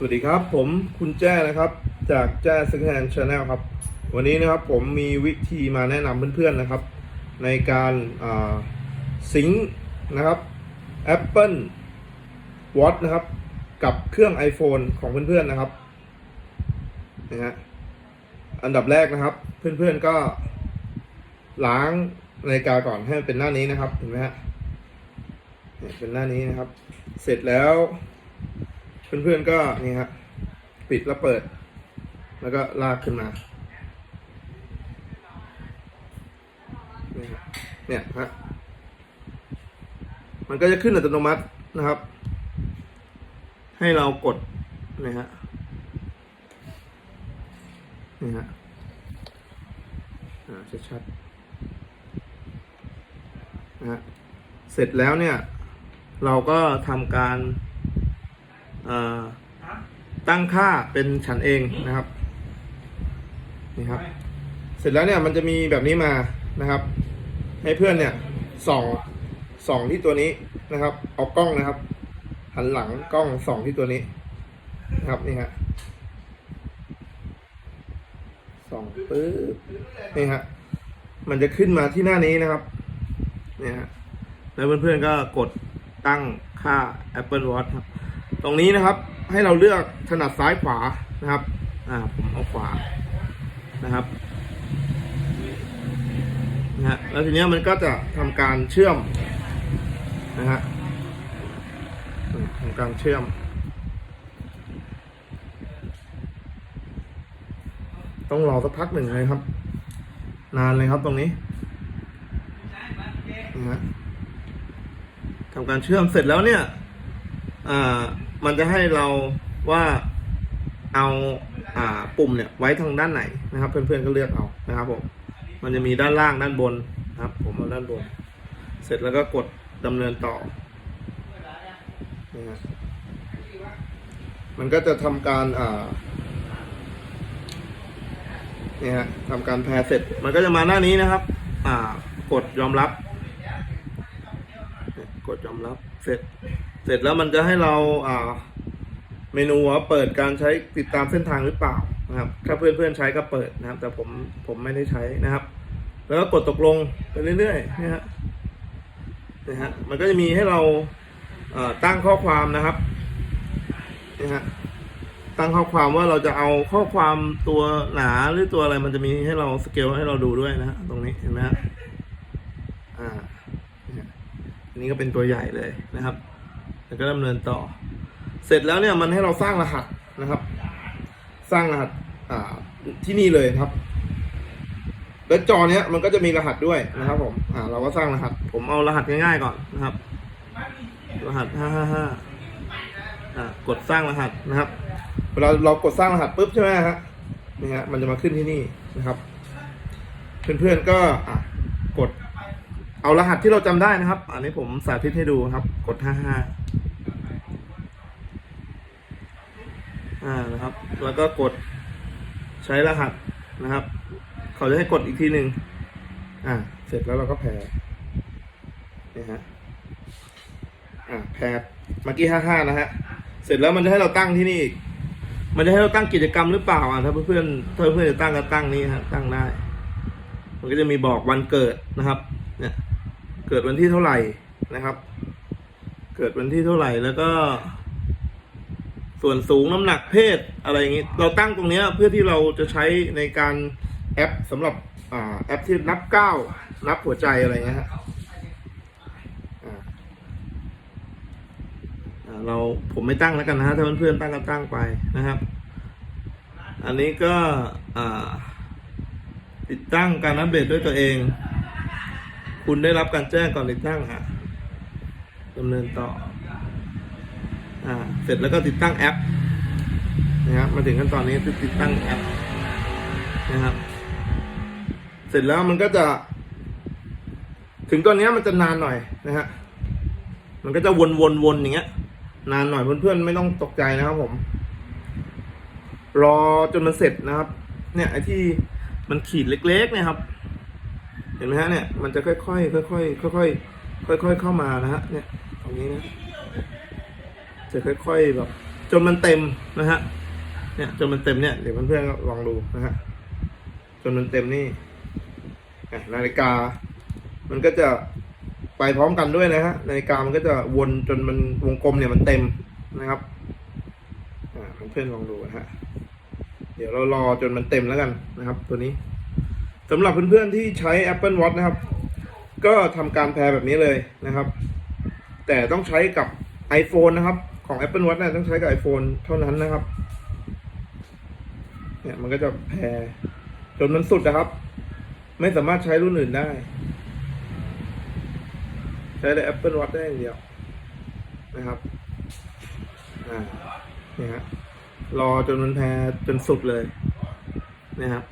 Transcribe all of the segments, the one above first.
สวัสดีครับ ผมคุณแจ้นะครับ จากแจ้ Second Hand Channel ครับ วันนี้นะครับผมมีวิธีมาแนะนำเพื่อนๆนะครับ ในการซิงค์นะครับ Apple Watch นะครับ กับเครื่อง iPhone ของเพื่อนๆนะครับนะฮะอันดับแรกนะครับ เพื่อนๆก็ ล้างนาฬิกาก่อนให้มันเป็นหน้านี้นะครับเห็นไหมฮะเนี่ยเป็นหน้านี้นะครับ เสร็จแล้ว เพื่อนๆก็นี่ฮะปิดแล้วเปิด แล้วก็ลากขึ้นมานี่ฮะเนี่ยฮะมันก็จะขึ้นอัตโนมัตินะครับ ให้เรากดนี่ฮะนี่ฮะอ่าชัดๆนะฮะเสร็จแล้วเนี่ย เราก็ทำการ ตั้งค่าเป็นฉันเองนะครับ นี่ครับ เสร็จแล้วเนี่ยมันจะมีแบบนี้มานะครับ ให้เพื่อนเนี่ยส่องส่องที่ตัวนี้นะครับ เอากล้องนะครับ หันหลังกล้องส่องที่ตัวนี้นะครับนี่ฮะส่องปึ๊บนี่ฮะมันจะขึ้นมาที่หน้านี้นะครับเนี่ยฮะแล้วเพื่อนๆก็กดตั้งค่า Apple Watch ครับ ตรงนี้นะครับให้เราเลือกถนัดซ้ายขวานะครับ อ่าผมเอาขวานะครับนะฮะแล้วทีเนี้ยมันก็จะทำการเชื่อมนะฮะทำการเชื่อม ต้องรอสักพักหนึ่งเลยครับ นานเลยครับตรงนี้นะฮะทำการเชื่อมเสร็จแล้วเนี่ย อ่า มันจะให้เราว่าเอาอ่าปุ่มเนี่ยไว้ทางด้านไหนนะครับ เพื่อนๆก็เลือกเอานะครับผมมันจะมีด้านล่างด้านบนนะครับ ผมเอาด้านบน เสร็จแล้วก็กดดำเนินต่อนะมันก็จะทำการอ่านี่ฮะทำการแพรเสร็จ มันก็จะมาหน้านี้นะครับ อ่ากดยอมรับ กดยอมรับเสร็จ เสร็จแล้วมันจะให้เราอ่าเมนูว่าเปิดการใช้ติดตามเส้นทางหรือเปล่านะครับ ถ้าเพื่อนๆใช้ก็เปิดนะครับ แต่ผมผมไม่ได้ใช้นะครับ แล้วก็กดตกลงไปเรื่อยๆนะฮะนะฮะมันก็จะมีให้เราเอ่อตั้งข้อความนะครับนะฮะตั้งข้อความว่าเราจะเอาข้อความตัวหนาหรือตัวอะไรมันจะมีให้เราสเกลให้เราดูด้วยนะฮะตรงนี้เห็นไหมฮะอ่าเนี่ยอันนี้ก็เป็นตัวใหญ่เลยนะครับ แล้วก็ดำเนินต่อ เสร็จแล้วเนี่ยมันให้เราสร้างรหัสนะครับ สร้างรหัสอ่าที่นี่เลยครับ แล้วจอเนี้ยมันก็จะมีรหัสด้วยนะครับผมอ่าเราก็สร้างรหัส ผมเอารหัสง่ายๆก่อนนะครับ รหัสห้าห้าห้าอ่ากดสร้างรหัสนะครับเวลาเรากดสร้างรหัสปุ๊บใช่ไหมฮะนี่ฮะมันจะมาขึ้นที่นี่นะครับ เพื่อนๆก็อะกด เอารหัสที่เราจำได้นะครับ อันนี้ผมสาธิตให้ดูครับ กดห้าห้า อ่า นะครับ แล้วก็กดใช้รหัสนะครับ เขาจะให้กดอีกทีหนึ่งอ่าเสร็จแล้วเราก็แพรนี่ฮะอ่าแพรเมื่อกี้ห้าห้านะฮะเสร็จแล้วมันจะให้เราตั้งที่นี่ มันจะให้เราตั้งกิจกรรมหรือเปล่าอะถ้าเพื่อนๆถ้าเพื่อนจะตั้งก็ตั้งนี้ฮะตั้งได้ มันก็จะมีบอกวันเกิดนะครับ เนี่ย เกิดวันที่เท่าไหร่นะครับ เกิดวันที่เท่าไหร่แล้วก็ ส่วนสูงน้ำหนักเพศอะไรอย่างนี้ เราตั้งตรงเนี้ยเพื่อที่เราจะใช้ในการแอปสำหรับอแอปที่นับก้าวนับหัวใจอะไรเงี้ยฮะเราผมไม่ตั้งแล้วกันนะฮะถ้าเพื่อนๆตั้งก็ตั้งไปนะครับ อันนี้ก็ติดตั้งการอัปเดตด้วยตัวเอง คุณได้รับการแจ้งก่อนติดตั้งฮะดำเนินต่อ อ่าเสร็จแล้วก็ติดตั้งแอปนะครับมาถึงขั้นตอนนี้ติดตั้งแอปนะครับ เสร็จแล้วมันก็จะ ถึงตอนนี้มันจะนานหน่อยนะฮะมันก็จะวนๆๆอย่างเงี้ย นานหน่อยเพื่อนๆไม่ต้องตกใจนะครับผม รอจนมันเสร็จนะครับ เนี่ยไอ้ที่มันขีดเล็กๆเนี่ยครับ เห็นไหมฮะเนี่ยมันจะค่อยๆค่อยๆค่อยๆค่อยๆเข้ามานะฮะเนี่ยตรงนี้นะ จะค่อยๆแบบจนมันเต็มนะฮะเนี่ยจนมันเต็มเนี่ยเดี๋ยวเพื่อนๆลองดูนะฮะจนมันเต็มนี่นาฬิกา มันก็จะไปพร้อมกันด้วยนะฮะนาฬิกามันก็จะวนจนมันวงกลมเนี่ยมันเต็มนะครับเพื่อนๆลองดูนะฮะเดี๋ยวเรารอจนมันเต็มแล้วกันนะครับ ตัวนี้สำหรับเพื่อนๆที่ใช้ Apple Watch นะครับ ก็ทำการแพรแบบนี้เลยนะครับ แต่ต้องใช้กับ iPhone นะครับ ของ Apple Watch เนี่ยต้องใช้กับ iPhone เท่านั้นนะครับ เนี่ยมันก็จะแพรจนมันสุดนะครับ ไม่สามารถใช้รุ่นอื่นได้ ใช้แต่ Apple Watch ได้อย่างเดียวนะครับอ่าเนี่ยฮะรอจนมันแพรจนสุดเลยนะครับ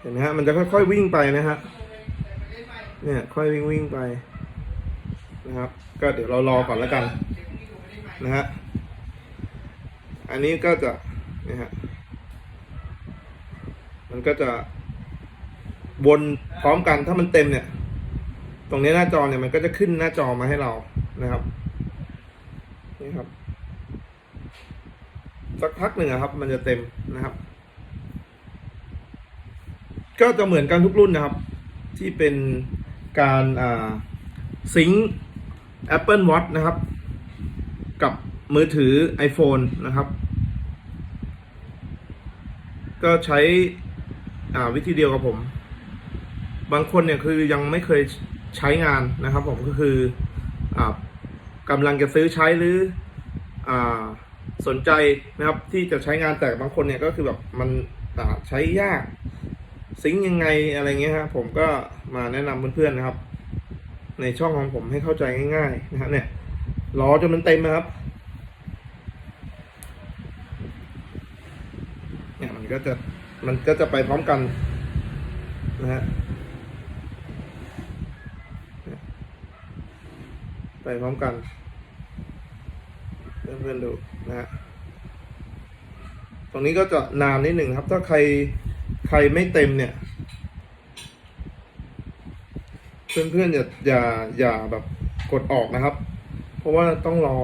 เห็นไหมฮะมันจะค่อยๆวิ่งไปนะฮะเนี่ย ค่อยวิ่งวิ่งไปนะครับ ก็เดี๋ยวเรารอก่อนแล้วกัน นะฮะ อันนี้ก็จะเนี่ยฮะ มันก็จะวนพร้อมกันถ้ามันเต็มเนี่ย ตรงนี้หน้าจอเนี่ยมันก็จะขึ้นหน้าจอมาให้เรานะครับนี่ครับ สักพักหนึ่งครับ มันจะเต็มนะครับ ก็จะเหมือนกันทุกรุ่นนะครับ ที่เป็นการซิงค์ Apple Watch นะครับ มือถือ iPhone นะครับ ก็ใช้อ่าวิธีเดียวกับผม บางคนเนี่ยคือยังไม่เคยใช้งานนะครับ ผมก็คืออ่ากำลังจะซื้อใช้หรืออ่าสนใจนะครับ ที่จะใช้งานแต่บางคนเนี่ยก็คือแบบมันใช้ยากซิงยังไงอะไรเงี้ยครับผมก็มาแนะนำเพื่อนๆนะครับ ในช่องของผมให้เข้าใจง่าย ๆ นะครับเนี่ยรอจนมันเต็มนะครับ เนี่ยมัน ก็จะมันก็จะไปพร้อมกันนะฮะไปพร้อมกันเพื่อนๆดูนะฮะตรงนี้ก็จะนานนิดหนึ่งครับ ถ้าใครใครไม่เต็มเนี่ย เพื่อนๆอย่าอย่าอย่าแบบกดออกนะครับ เพราะว่าต้องรอ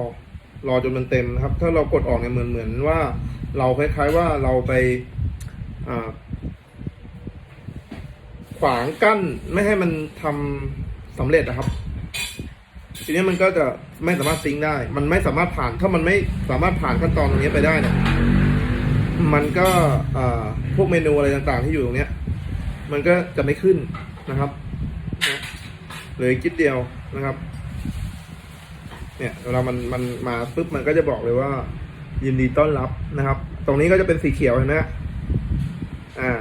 รอจนมันเต็มนะครับ ถ้าเรากดออกเนี่ยเหมือนเหมือนว่า เราคล้ายๆว่าเราไป ขวางกั้นไม่ให้มันทำสำเร็จนะครับ ทีนี้มันก็จะไม่สามารถซิงค์ได้ มันไม่สามารถผ่าน ถ้ามันไม่สามารถผ่านขั้นตอนตรงนี้ไปได้เนี่ย มันก็พวกเมนูอะไรต่างๆ ที่อยู่ตรงเนี้ย มันก็จะไม่ขึ้นนะครับเลยคิดเดียวนะครับ เนี่ยเวลามันมันมาปุ๊บมันก็จะบอกเลยว่า ยินดีต้อนรับนะครับ ตรงนี้ก็จะเป็นสีเขียวเห็นไหม อ่า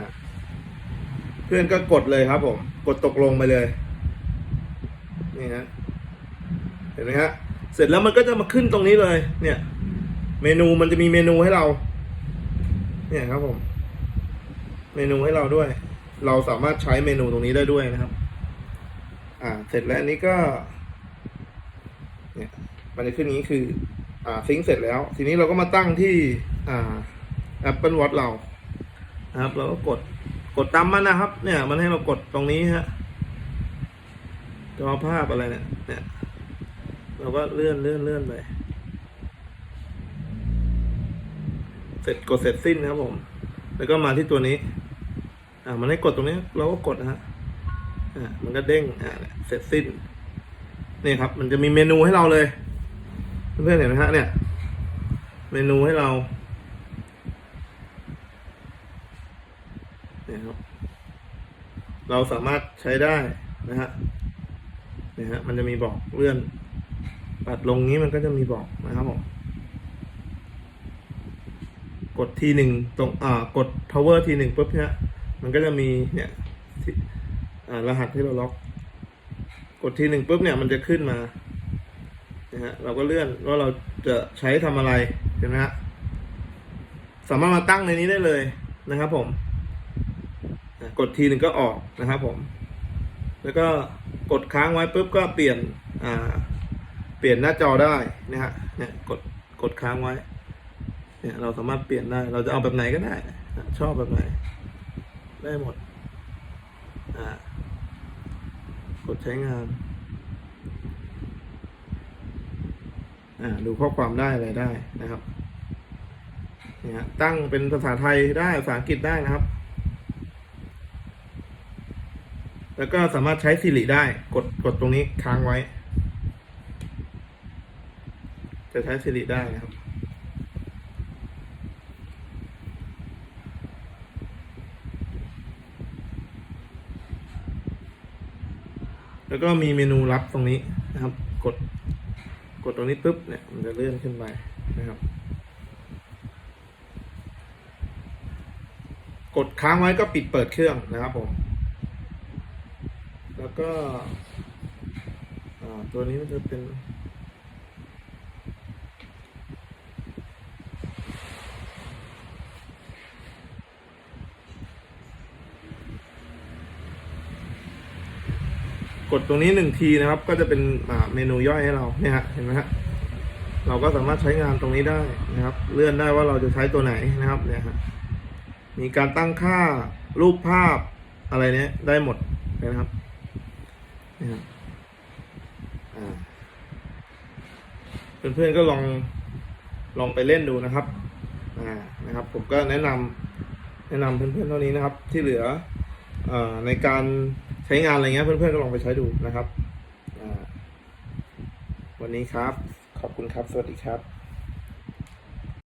เพื่อนก็กดเลยครับผม กดตกลงไปเลย นี่ฮะ เห็นไหมฮะ เสร็จแล้วมันก็จะมาขึ้นตรงนี้เลย เนี่ย เมนูมันจะมีเมนูให้เรา เนี่ยครับผม เมนูให้เราด้วย เราสามารถใช้เมนูตรงนี้ได้ด้วยนะครับ อ่า เสร็จแล้วอันนี้ก็ เนี่ย มันจะขึ้นนี้คือ อ่าซิงค์เสร็จแล้ว ทีนี้เราก็มาตั้งที่ อ่า Apple Watch เรา นะครับ เราก็กดกดตามมันนะครับ เนี่ย มันให้เรากดตรงนี้ฮะจอภาพอะไรเนี่ย เนี่ย เราก็เลื่อนเลื่อนเลื่อนไปเสร็จกดเสร็จสิ้นครับผม แล้วก็มาที่ตัวนี้ อ่า มันให้กดตรงนี้ เราก็กดนะฮะอ่ามันก็เด้งอ่าเนี่ยเสร็จสิ้นนี่ครับ มันจะมีเมนูให้เราเลย เพื่อนๆเห็นไหมฮะเนี่ย เมนูให้เรา เนี่ยครับ เราสามารถใช้ได้นะฮะเนี่ยฮะมันจะมีบอกเลื่อน ปัดลงนี้มันก็จะมีบอกนะครับผมกดทีหนึ่งตรงอ่ากด power ทีหนึ่งปุ๊บเนี่ยมันก็จะมีเนี่ยรหัสที่เราล็อก กดทีหนึ่งปุ๊บเนี่ยมันจะขึ้นมานะฮะเราก็เลื่อนว่าเราจะใช้ทำอะไรเห็นไหมฮะสามารถมาตั้งในนี้ได้เลยนะครับผม กดทีหนึ่งก็ออกนะครับผม แล้วก็กดค้างไว้ปุ๊บก็เปลี่ยนอ่าเปลี่ยนหน้าจอได้นะฮะเนี่ยกดกดค้างไว้ เนี่ยเราสามารถเปลี่ยนได้ เราจะเอาแบบไหนก็ได้ ชอบแบบไหน ได้หมดอ่ากดใช้งานอ่าดูข้อความได้อะไรได้นะครับเนี่ยตั้งเป็นภาษาไทยได้ภาษาอังกฤษได้นะครับ แล้วก็สามารถใช้สิริได้กดกดตรงนี้ค้างไว้ จะใช้สิริได้นะครับ แล้วก็มีเมนูลับตรงนี้นะครับ กดกดตรงนี้ปุ๊บเนี่ยมันจะเลื่อนขึ้นไปนะครับกดค้างไว้ก็ปิดเปิดเครื่องนะครับผม แล้วก็ตัวนี้มันจะเป็นกดตรงนี้หนึ่งทีนะครับ ก็จะเป็นเมนูย่อยให้เราเนี่ยฮะเห็นไหมฮะเราก็สามารถใช้งานตรงนี้ได้นะครับ เลื่อนได้ว่าเราจะใช้ตัวไหนนะครับเนี่ยฮะมีการตั้งค่ารูปภาพอะไรเนี้ยได้หมดนะครับ เนี่ยฮะอ่าเพื่อนๆก็ลองลองไปเล่นดูนะครับ อ่า นะครับ ผมก็แนะนำแนะนำเพื่อนๆเท่านี้นะครับ ที่เหลืออ่ในการใช้งานอะไรเงี้ยเพื่อนๆก็ลองไปใช้ดูนะครับอ่าวันนี้ครับ ขอบคุณครับ สวัสดีครับ